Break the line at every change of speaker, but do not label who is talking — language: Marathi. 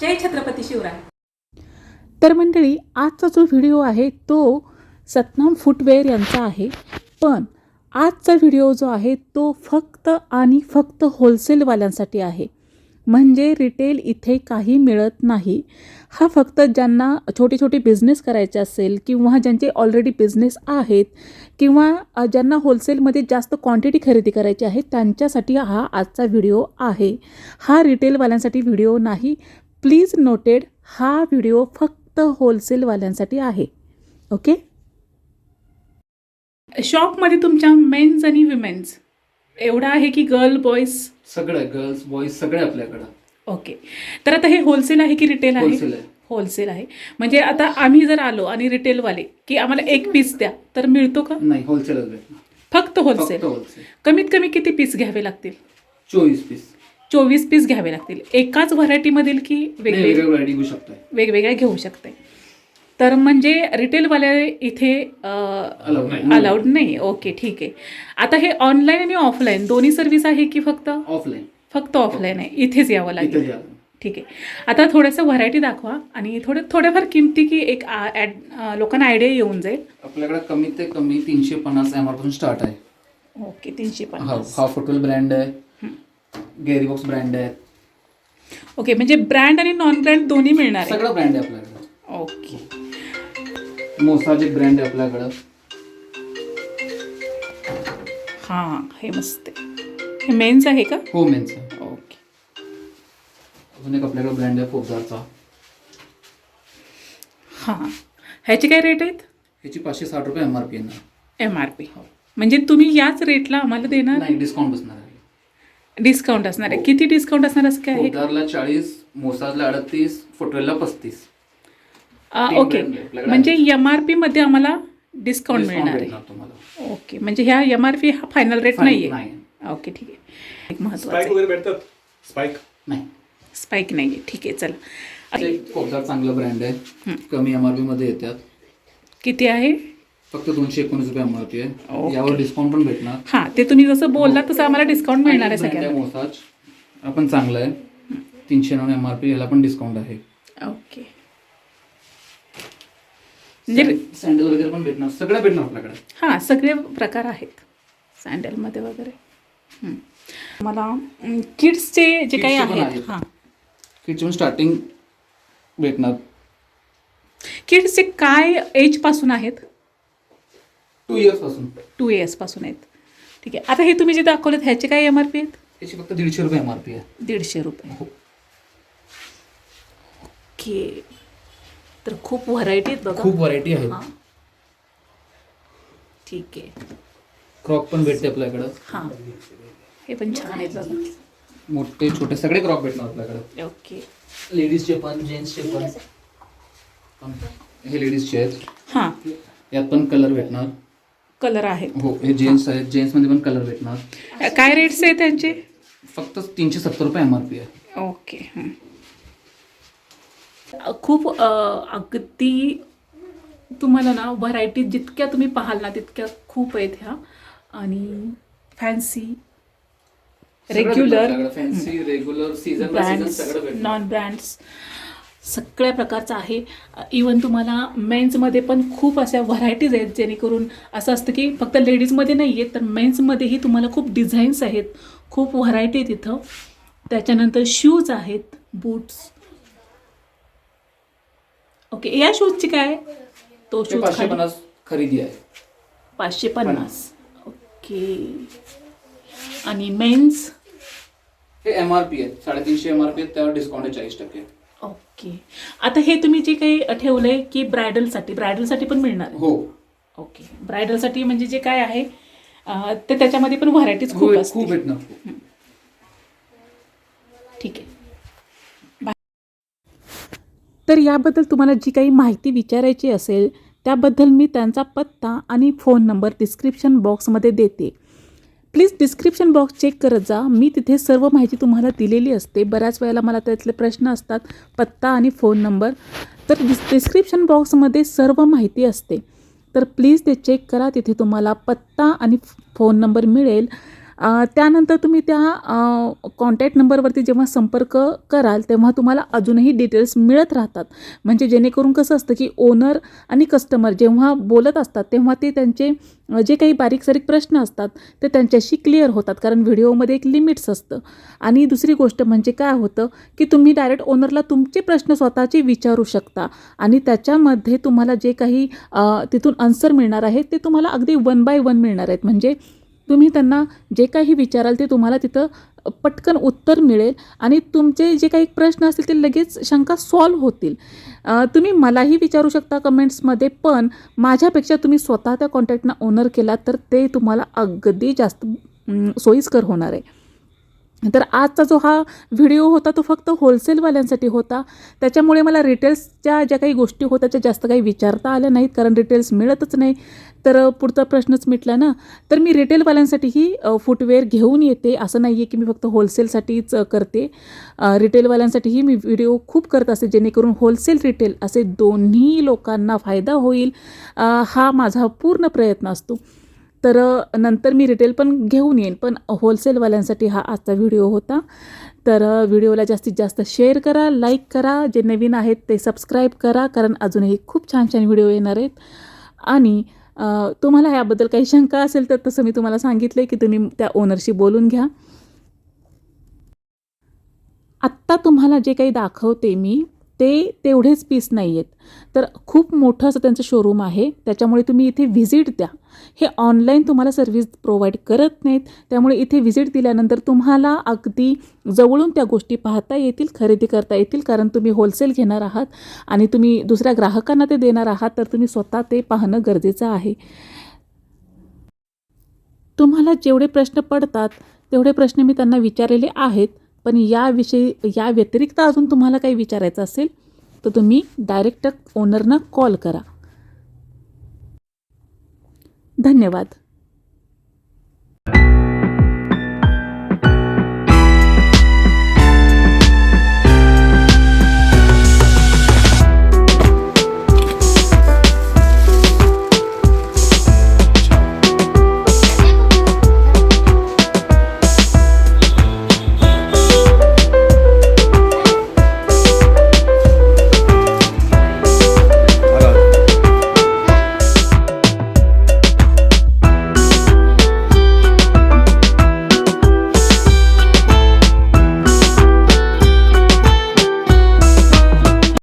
जय छत्रपती शिवराय.
तर मंडळी आजचा जो व्हिडिओ आहे तो सतनाम फुटवेअर यांचा आहे. पण आजचा व्हिडिओ जो आहे तो फक्त आणि फक्त होलसेलवाल्यांसाठी आहे. म्हणजे रिटेल इथे काही मिळत नाही. हा फक्त ज्यांना छोटे छोटे बिझनेस करायचे असेल किंवा ज्यांचे ऑलरेडी बिझनेस आहेत किंवा ज्यांना होलसेलमध्ये जास्त क्वांटिटी खरेदी करायची आहे त्यांच्यासाठी हा आजचा व्हिडिओ आहे. हा रिटेलवाल्यांसाठी व्हिडिओ नाही प्लीज नोटेड हा व्हिडिओ फक्त होलसेलवाल्यांसाठी आहे. ओके
शॉपमध्ये तुमच्या मेन्स आणि विमेन्स एवढा आहे की गर्ल बॉईज
सगळं गर्ल्स बॉईज सगळे आपल्याकडं.
ओके तर आता हे होलसेल आहे की रिटेल आहे?
होलसेल आहे.
होलसेल आहे. म्हणजे आता आम्ही जर आलो आणि रिटेलवाले की आम्हाला एक पीस द्या तर मिळतो का?
नाही होलसेलच भेटणार.
फक्त
फक्त
होलसेल
होलसेल
कमीत कमी किती पीस घ्यावे लागतील?
चोवीस पीस
चोवीस पीस घ्यावे लागतील. एकाच व्हरायटीमधील की वेगवेगळे
वेगवेगळ्या व्हरायटी घेऊ शकताय.
वेगवेगळ्या घेऊ शकते तर म्हणजे रिटेलवाल्या इथे. अलाउड नाही. ओके ठीक आहे. आता हे ऑनलाईन आणि ऑफलाईन दोन्ही सर्व्हिस आहे की फक्त?
ऑफलाईन
फक्त ऑफलाईन आहे. इथेच यावं लागेल. ठीक आहे. आता थोडंसं व्हरायटी दाखवा आणि थोडे थोड्याफार किमती की एक ॲड लोकांना आयडिया येऊन जाईल.
आपल्याकडे कमीत कमी तीनशे पन्नास एम स्टार्ट आहे.
ओके तीनशे
हा
पन्नास.
हा फुटवेल ब्रँड आहे. गॅरीबॉक्स ब्रँड आहे
ओके म्हणजे ब्रँड आणि नॉन ब्रँड दोन्ही मिळणार आहे.
सगळं ब्रँड आहे आपल्याकडे.
ओके
एक ब्रँड आहे आपल्याकडं.
हां हे मस्त आहे. हे मेन्स आहे का?
हो मेन्स आहे.
ओके
अजून एक आपल्याकडे ब्रँड आहे पोपदारचा
हां. ह्याचे काय रेट आहेत?
ह्याची पाचशे साठ रुपये एम आर पी येणार.
एम आर पी म्हणजे तुम्ही याच रेटला आम्हाला देणार?
नाही डिस्काउंट बसणार
डिस्काउंट असणार आहे. किती डिस्काउंट असणार असं काय आहे?
चाळीस मोसाजला अडतीस फुटवेलला पस्तीस.
आ,
तीन
ओके
brand आहे. आपल्याकडे.
म्हणजे एम आर पी मध्ये आम्हाला डिस्काउंट मिळणार आहे.
तुम्हाला.
ओके म्हणजे ह्या एम आर पी हा फायनल रेट नाही. आहे ओके ठीक आहे. एक महत्वाचं.
वगैरे भेटतात? स्पाईक
नाही.
स्पाईक नाही आहे ठीक आहे चला.
ते चांगलं ब्रँड आहे. कमी एम आर पी मध्ये येतात.
किती आहे?
फक्त दोनशे एकोणीस रुपये एम आर पी आहे. यावर डिस्काउंट पण भेटणार.
हां ते तुम्ही जसं बोलला तसं आम्हाला डिस्काउंट मिळणार आहे सगळ्यांना.
मोसाज. आपण चांगलं आहे. तीनशे नऊ एम आर पी याला पण डिस्काउंट आहे.
ओके म्हणजे
सँडल वगैरे पण भेटणार. सगळं भेटणार आपल्याकडे.
हां सगळे प्रकार आहेत. सँडलमध्ये वगैरे. मला किड्सचे जे काही आहेत. हां.
किडची पण स्टार्टिंग भेटणार.
किड्सचे काय एजपासून आहेत?
टू इयर्सपासून.
टू इयर्सपासून आहेत. ठीक आहे. आता हे तुम्ही जे दाखवलेत ह्याचे काय एम आर पी आहेत?
त्याची फक्त दीडशे रुपये एम आर पी आहे.
दीडशे रुपये.
हो.
ओके. तर खूप व्हरायटी आहेत बघा.
खूप व्हरायटी आहे
हां. ठीक आहे.
क्रॉक पण भेटते आपल्याकडं.
हां. हे पण छान आहेत बघा.
मोठे छोटे सगळे क्रॉक भेटणार आपल्याकडे.
ओके.
लेडीजचे पण जेंट्सचे पण. पण हे लेडीजचे आहेत.
हां.
यात पण कलर भेटणार.
कलर आहेत
हो हे जेंट्स आहेत. जेंट्समध्ये पण कलर भेटणार.
काय रेट्स आहेत त्यांचे?
फक्त तीनशे सत्तर रुपये एम आर पी आहे.
ओके हं. खूप अ, अगदी तुम्हाला ना व्हरायटी जितक्या तुम्ही पाहाल ना तितक्या खूप आहेत ह्या. आणि fancy regular
fancy regular season season
brands
सगळं भेटणार.
नॉन ब्रँड्स सगळ्या प्रकारचं आहे. इवन तुम्हाला मेन्समध्ये पण खूप अशा व्हरायटीज आहेत जेणेकरून असं असतं की फक्त लेडीजमध्ये नाही आहेत तर मेन्समध्येही तुम्हाला खूप डिझाईन्स आहेत. खूप व्हरायटी आहेत इथं. त्याच्यानंतर शूज आहेत बूट्स ओके या शूजची काय? तो
ते
शूज
पाचशे पन्नास खरेदी आहे.
पाचशे पन्नास. ओके आणि मेन्स
हे एम आर पी आहे साडेतीनशे एम आर पी त्यावर डिस्काउंट आहे चाळीस टक्के.
ओके आता हे तुम्ही जे काही ठेवलंय की ब्रायडलसाठी ब्रायडलसाठी पण मिळणार
हो.
ओके. ब्रायडलसाठी म्हणजे जे काय आहे अं, ते त्याच्यामध्ये पण व्हरायटीज खूप
हो, खूप
ठीक आहे.
तर याबद्दल तुम्हाला जी काही माहिती विचारायची असेल त्याबद्दल मी त्यांचा पत्ता आणि फोन नंबर डिस्क्रिप्शन बॉक्समध्ये देते. प्लीज डिस्क्रिप्शन बॉक्स चेक करत जा. मी तिथे सर्व माहिती तुम्हाला दिलेली असते. बऱ्याच वेळेला मला त्यातले प्रश्न असतात. पत्ता आणि फोन नंबर. तर डिस् डिस्क्रिप्शन बॉक्समध्ये सर्व माहिती असते. तर प्लीज ते चेक करा. तिथे तुम्हाला पत्ता आणि फोन नंबर मिळेल.
त्यानंतर तुम्ही त्या कॉन्टॅक्ट नंबरवरती जेव्हा संपर्क कराल तेव्हा तुम्हाला अजूनही डिटेल्स मिळत राहतात. म्हणजे जेणेकरून कसं असतं की ओनर आणि कस्टमर जेव्हा बोलत असतात तेव्हा ते त्यांचे जे काही बारीक सारीक प्रश्न असतात ते त्यांच्याशी क्लिअर होतात. कारण व्हिडिओमध्ये एक लिमिट्स असतं. आणि दुसरी गोष्ट म्हणजे काय होतं की तुम्ही डायरेक्ट ओनरला तुमचे प्रश्न स्वतःचे विचारू शकता. आणि त्याच्यामध्ये तुम्हाला जे काही तिथून आन्सर मिळणार आहे ते तुम्हाला अगदी वन बाय वन मिळणार आहेत. म्हणजे तुम्ही त्यांना जे काही विचाराल ते तुम्हाला तिथं पटकन उत्तर मिळेल आणि तुमचे जे काही प्रश्न असतील ते लगेच शंका सॉल्व होतील. तुम्ही मलाही विचारू शकता कमेंट्समध्ये पण माझ्यापेक्षा तुम्ही स्वतः त्या कॉन्टॅक्टना ओनर केला तर ते तुम्हाला अगदी जास्त सोयीस्कर होणार आहे. तर आजचा जो हा व्हिडिओ होता तो फक्त होलसेलवाल्यांसाठी होता. त्याच्यामुळे मला रिटेल्सच्या ज्या काही गोष्टी होत्या त्या जास्त काही विचारता आल्या नाहीत कारण रिटेल्स मिळतच नाही. तर पुढचा प्रश्नच मिटला ना. तर मी रिटेलवाल्यांसाठीही फुटवेअर घेऊन येते. असं नाही आहे की मी फक्त होलसेलसाठीच करते. रिटेलवाल्यांसाठीही मी व्हिडिओ खूप करत असते जेणेकरून होलसेल रिटेल असे दोन्ही लोकांना फायदा होईल. हा माझा पूर्ण प्रयत्न असतो. तर नंतर मी रिटेल पण घेऊन येईन पण होलसेलवाल्यांसाठी हा आजचा व्हिडिओ होता. तर व्हिडिओला जास्तीत जास्त शेअर करा लाईक करा जे नवीन आहेत ते सबस्क्राईब करा कारण अजूनही खूप छान छान व्हिडिओ येणार आहेत. आणि तुम्हाला याबद्दल काही शंका असेल तर तसं मी तुम्हाला सांगितलं की तुम्ही त्या ओनरशी बोलून घ्या. आत्ता तुम्हाला जे काही दाखवते मी ते तेवढेच पीस नाही आहेत तर खूप मोठं असं त्यांचं शोरूम आहे. त्याच्यामुळे तुम्ही इथे व्हिजिट द्या. हे ऑनलाईन तुम्हाला सर्व्हिस प्रोव्हाइड करत नाहीत. त्यामुळे इथे व्हिजिट दिल्यानंतर तुम्हाला अगदी जवळून त्या गोष्टी पाहता येतील खरेदी करता येतील कारण तुम्ही होलसेल घेणार आहात आणि तुम्ही दुसऱ्या ग्राहकांना ते देणार आहात तर तुम्ही स्वतः ते पाहणं गरजेचं आहे. तुम्हाला जेवढे प्रश्न पडतात तेवढे प्रश्न मी त्यांना विचारलेले आहेत. पण याविषयी या व्यतिरिक्त अजून तुम्हाला काही विचारायचं असेल तर तुम्ही डायरेक्ट ओनरना कॉल करा. धन्यवाद.